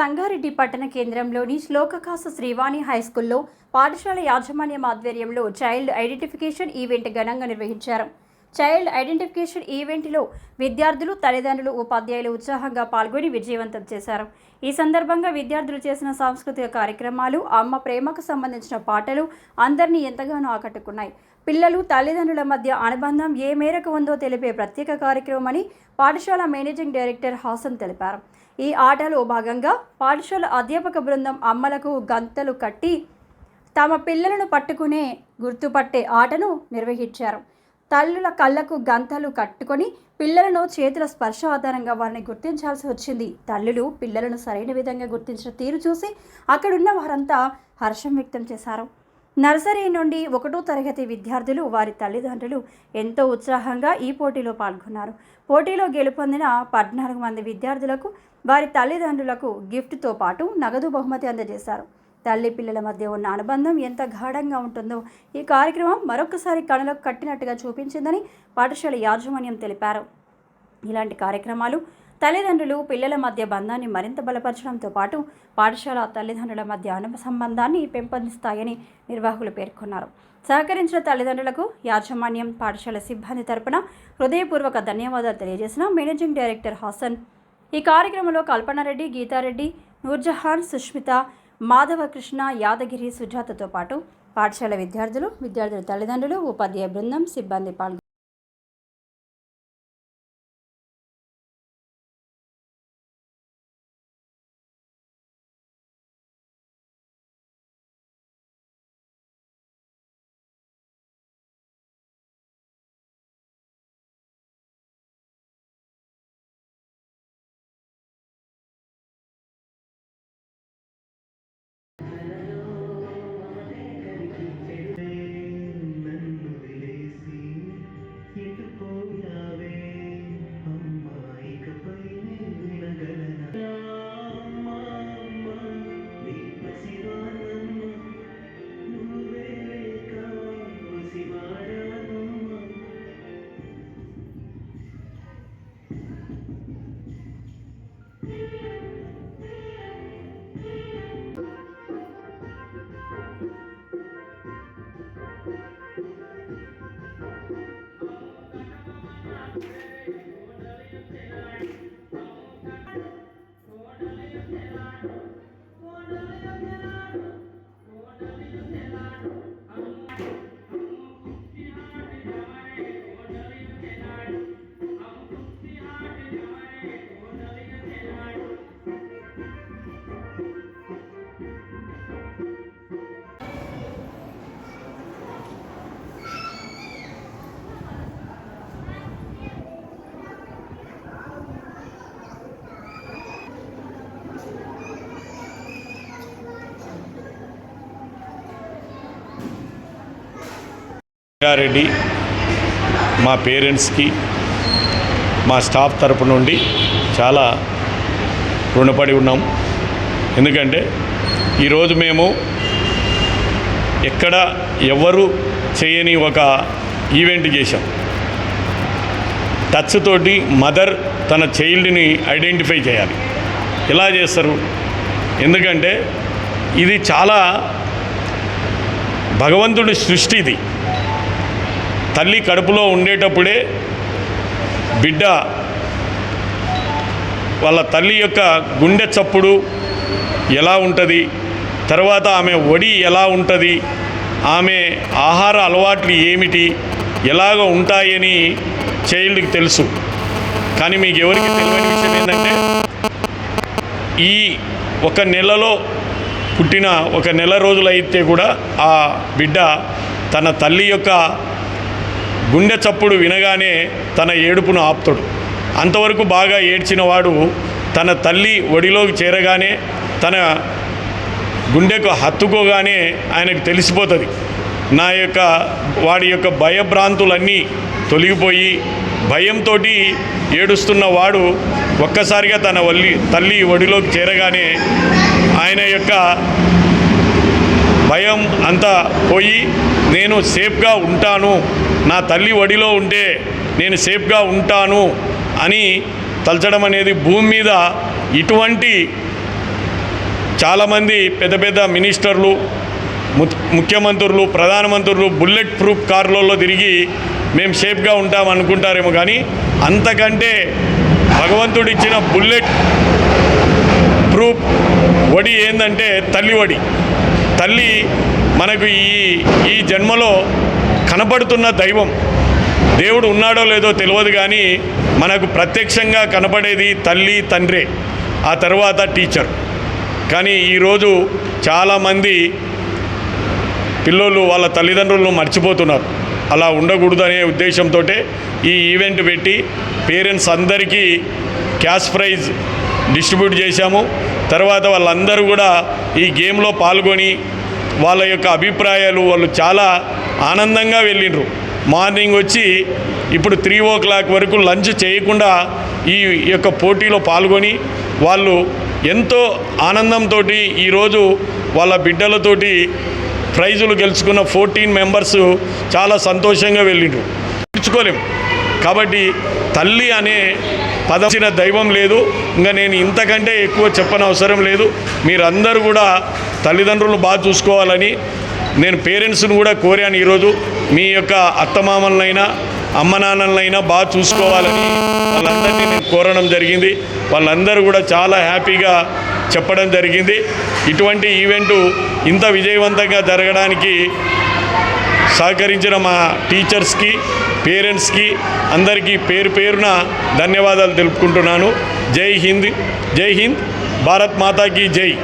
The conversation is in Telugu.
సంగారెడ్డి పట్టణ కేంద్రంలోని శ్లోకకాస శ్రీవాణి హైస్కూల్లో పాఠశాల యాజమాన్యం ఆధ్వర్యంలో చైల్డ్ ఐడెంటిఫికేషన్ ఈవెంట్ ఘనంగా నిర్వహించారు. చైల్డ్ ఐడెంటిఫికేషన్ ఈవెంట్లో విద్యార్థులు తల్లిదండ్రులు ఉపాధ్యాయులు ఉత్సాహంగా పాల్గొని విజయవంతం చేశారు. ఈ సందర్భంగా విద్యార్థులు చేసిన సాంస్కృతిక కార్యక్రమాలు అమ్మ ప్రేమకు సంబంధించిన పాటలు అందరినీ ఎంతగానో ఆకట్టుకున్నాయి. పిల్లలు తల్లిదండ్రుల మధ్య అనుబంధం ఏ మేరకు ఉందో తెలిపే ప్రత్యేక కార్యక్రమమని పాఠశాల మేనేజింగ్ డైరెక్టర్ హాసన్ తెలిపారు. ఈ ఆటలో భాగంగా పాఠశాల అధ్యాపక బృందం అమ్మలకు గంతలు కట్టి తమ పిల్లలను పట్టుకునే గుర్తుపట్టే ఆటను నిర్వహించారు. తల్లుల కళ్ళకు గంతలు కట్టుకొని పిల్లలను చేతుల స్పర్శ ఆధారంగా వారిని గుర్తించాల్సి వచ్చింది. తల్లులు పిల్లలను సరైన విధంగా గుర్తించిన తీరు చూసి అక్కడున్న వారంతా హర్షం వ్యక్తం చేశారు. నర్సరీ నుండి ఒకటో తరగతి విద్యార్థులు వారి తల్లిదండ్రులు ఎంతో ఉత్సాహంగా ఈ పోటీలో పాల్గొన్నారు. పోటీలో గెలుపొందిన పద్నాలుగు మంది విద్యార్థులకు వారి తల్లిదండ్రులకు గిఫ్ట్తో పాటు నగదు బహుమతి అందజేశారు. తల్లి పిల్లల మధ్య ఉన్న అనుబంధం ఎంత గాఢంగా ఉంటుందో ఈ కార్యక్రమం మరొకసారి కళలకు కట్టినట్టుగా చూపించిందని పాఠశాల యాజమాన్యం తెలిపారు. ఇలాంటి కార్యక్రమాలు తల్లిదండ్రులు పిల్లల మధ్య బంధాన్ని మరింత బలపరచడంతో పాటు పాఠశాల తల్లిదండ్రుల మధ్య అనుభ సంబంధాన్ని పెంపొందిస్తాయని నిర్వాహకులు పేర్కొన్నారు. సహకరించిన తల్లిదండ్రులకు యాజమాన్యం పాఠశాల సిబ్బంది తరపున హృదయపూర్వక ధన్యవాదాలు తెలియజేసిన మేనేజింగ్ డైరెక్టర్ హాసన్. ఈ కార్యక్రమంలో కల్పనారెడ్డి గీతారెడ్డి నూర్జహాన్ సుష్మిత మాధవకృష్ణ యాదగిరి సుజాతతో పాటు పాఠశాల విద్యార్థులు విద్యార్థుల తల్లిదండ్రులు ఉపాధ్యాయ బృందం సిబ్బంది పాల్గొన్నారు. రంగారెడ్డి మా పేరెంట్స్కి మా స్టాఫ్ తరపు నుండి చాలా రుణపడి ఉన్నాం. ఎందుకంటే ఈరోజు మేము ఎక్కడ ఎవరు చేయని ఒక ఈవెంట్ చేశాం. టచ్ తోటి మదర్ తన చైల్డ్ని ఐడెంటిఫై చేయాలి. ఎలా చేస్తారు? ఎందుకంటే ఇది చాలా భగవంతుడి సృష్టి ఇది. తల్లి కడుపులో ఉండేటప్పుడే బిడ్డ వాళ్ళ తల్లి యొక్క గుండె చప్పుడు ఎలా ఉంటుంది? తర్వాత ఆమె ఒడి ఎలా ఉంటుంది? ఆమె ఆహార అలవాట్లు ఏమిటి? ఎలాగ ఉంటాయని చైల్డ్కి తెలుసు. కానీ మీకు ఎవరికి తెలియని విషయం ఏంటంటే ఈ ఒక నెలలో పుట్టిన ఒక నెల రోజులైతే కూడా ఆ బిడ్డ తన తల్లి యొక్క గుండె చప్పుడు వినగానే తన ఏడుపును ఆపుతాడు. అంతవరకు బాగా ఏడ్చిన వాడు తన తల్లి ఒడిలోకి చేరగానే తన గుండెకు హత్తుకోగానే ఆయనకు తెలిసిపోతుంది. నా యొక్క వాడి యొక్క భయభ్రాంతులన్నీ తొలగిపోయి భయంతో ఏడుస్తున్న వాడు ఒక్కసారిగా తన వల్లి తల్లి ఒడిలోకి చేరగానే ఆయన యొక్క భయం అంతా పోయి నేను సేఫ్గా ఉంటాను నా తల్లి ఒడిలో ఉంటే నేను సేఫ్గా ఉంటాను అని తలచడం అనేది భూమి మీద ఇటువంటి చాలామంది పెద్ద పెద్ద మినిస్టర్లు ముఖ్యమంత్రులు ప్రధానమంత్రులు బుల్లెట్ ప్రూఫ్ కార్లలో తిరిగి మేము సేఫ్గా ఉంటాం అనుకుంటారేమో కానీ అంతకంటే భగవంతుడు ఇచ్చిన బుల్లెట్ ప్రూఫ్ వడి ఏంటంటే తల్లి వడి తల్లి మనకు ఈ ఈ జన్మలో కనపడుతున్న దైవం. దేవుడు ఉన్నాడో లేదో తెలియదు కానీ మనకు ప్రత్యక్షంగా కనపడేది తల్లి తండ్రే ఆ తర్వాత టీచర్. కానీ ఈరోజు చాలామంది పిల్లలు వాళ్ళ తల్లిదండ్రులను మర్చిపోతున్నారు. అలా ఉండకూడదు అనే ఉద్దేశంతో ఈ ఈవెంట్ పెట్టి పేరెంట్స్ అందరికీ క్యాష్ ప్రైజ్ డిస్ట్రిబ్యూట్ చేశాము. తర్వాత వాళ్ళందరూ కూడా ఈ గేమ్లో పాల్గొని వాళ్ళ యొక్క అభిప్రాయాలు వాళ్ళు చాలా ఆనందంగా వెళ్ళిండ్రు. మార్నింగ్ వచ్చి ఇప్పుడు త్రీ ఓ క్లాక్ వరకు లంచ్ చేయకుండా ఈ యొక్క పోటీలో పాల్గొని వాళ్ళు ఎంతో ఆనందంతో ఈరోజు వాళ్ళ బిడ్డలతోటి ప్రైజులు గెలుచుకున్న ఫోర్టీన్ మెంబర్స్ చాలా సంతోషంగా వెళ్ళిండ్రు. తీర్చుకోలేం కాబట్టి తల్లి అనే పదచిన దైవం లేదు. ఇంకా నేను ఇంతకంటే ఎక్కువ చెప్పనవసరం లేదు. మీరందరూ కూడా తల్లిదండ్రులు బాగా చూసుకోవాలని నేను పేరెంట్స్ను కూడా కోరాను ఈరోజు. మీ యొక్క అత్తమామలనైనా అమ్మనాన్నలనైనా బాగా చూసుకోవాలని వాళ్ళందరినీ నేను కోరడం జరిగింది. వాళ్ళందరూ కూడా చాలా హ్యాపీగా చెప్పడం జరిగింది. ఇటువంటి ఈవెంటు ఇంత విజయవంతంగా జరగడానికి సహకరించిన మా టీచర్స్కి పేరెంట్స్కి అందరికీ పేరు పేరున ధన్యవాదాలు తెలుపుకుంటున్నాను. జై హింద్ జై హింద్ భారత్ మాతాకి జై.